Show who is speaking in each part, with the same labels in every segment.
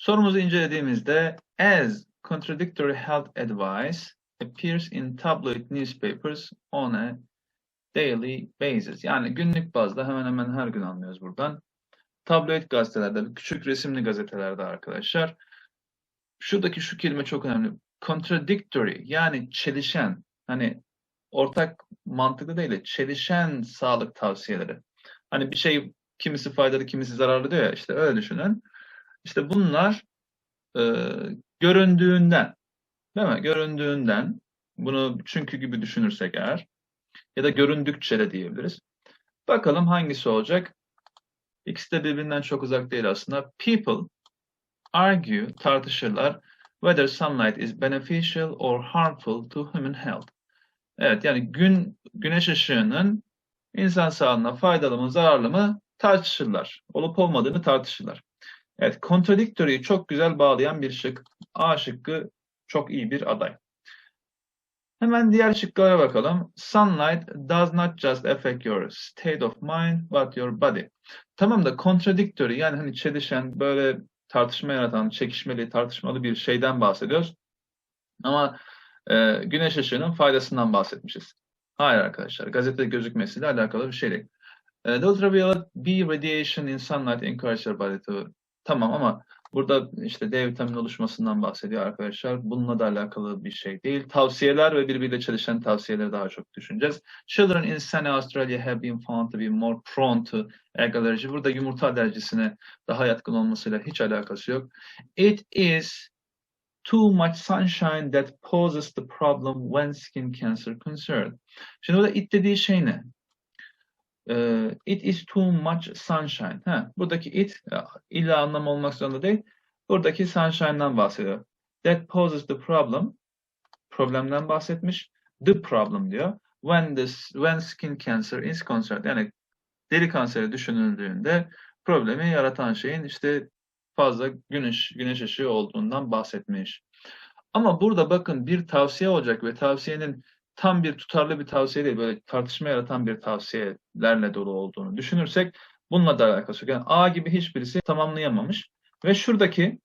Speaker 1: Sorumuzu incelediğimizde as contradictory health advice appears in tabloid newspapers on a daily basis. Yani günlük bazda hemen hemen her gün anlıyoruz buradan. Tabloid gazetelerde, küçük resimli gazetelerde arkadaşlar. Şuradaki şu kelime çok önemli. Contradictory yani çelişen. Hani ortak mantıklı değil de çelişen sağlık tavsiyeleri. Hani bir şey kimisi faydalı kimisi zararlı diyor ya işte öyle düşünün. İşte bunlar e, göründüğünden değil mi? Göründüğünden bunu çünkü gibi düşünürsek eğer ya da göründükçe de diyebiliriz. Bakalım hangisi olacak? İkisi de birbirinden çok uzak değil aslında. People argue, tartışırlar whether sunlight is beneficial or harmful to human health. Evet yani gün güneş ışığının insan sağlığına faydalı mı zararlı mı tartışırlar. Olup olmadığını tartışırlar. Evet contradictory'yi çok güzel bağlayan bir şık. A şıkkı çok iyi bir aday. Hemen diğer şıklara bakalım. Sunlight does not just affect your state of mind but your body. Tamam da contradictory yani hani çelişen böyle tartışma yaratan, çekişmeli, tartışmalı bir şeyden bahsediyoruz. Ama e, güneş ışığının faydasından bahsetmişiz. Hayır arkadaşlar, gazetede gözükmesiyle alakalı bir şey değil. E, the ultraviolet B radiation in sunlight encourages your body to... Tamam ama burada işte D vitamini oluşmasından bahsediyor arkadaşlar. Bununla da alakalı bir şey değil. Tavsiyeler ve birbiriyle çalışan tavsiyeleri daha çok düşüneceğiz. Children in sunny Australia have been found to be more prone to egg allergy. Burada yumurta alerjisine daha yatkın olmasıyla hiç alakası yok. It is too much sunshine that poses the problem when skin cancer concerned. Şimdi burada it dediği şey ne? Ee, it is too much sunshine. Ha, buradaki it illa anlam olmak zorunda değil. Buradaki sunshine'dan bahsediyor. That poses the problem. Problemden bahsetmiş. The problem diyor. When this when skin cancer is concerned. Yani deri kanseri düşünüldüğünde problemi yaratan şeyin işte fazla güneş güneş ışığı olduğundan bahsetmiş. Ama burada bakın bir tavsiye olacak ve tavsiyenin tam bir tutarlı bir tavsiye değil, böyle tartışma yaratan bir tavsiyelerle dolu olduğunu düşünürsek bununla da alakası yok. Yani A gibi hiçbirisi tamamlayamamış. Ve şuradaki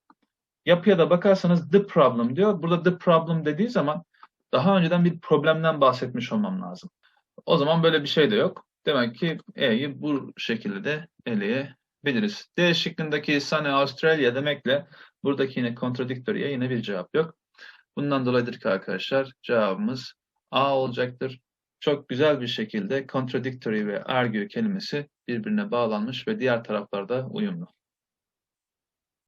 Speaker 1: yapıya da bakarsanız the problem diyor. Burada the problem dediği zaman daha önceden bir problemden bahsetmiş olmam lazım. O zaman böyle bir şey de yok. Demek ki E'yi bu şekilde de eleyebiliriz. D şıkkındaki Sunny Australia demekle buradaki yine contradictory'e yine bir cevap yok. Bundan dolayıdır ki arkadaşlar cevabımız A olacaktır. Çok güzel bir şekilde contradictory ve argue kelimesi birbirine bağlanmış ve diğer taraflarda uyumlu.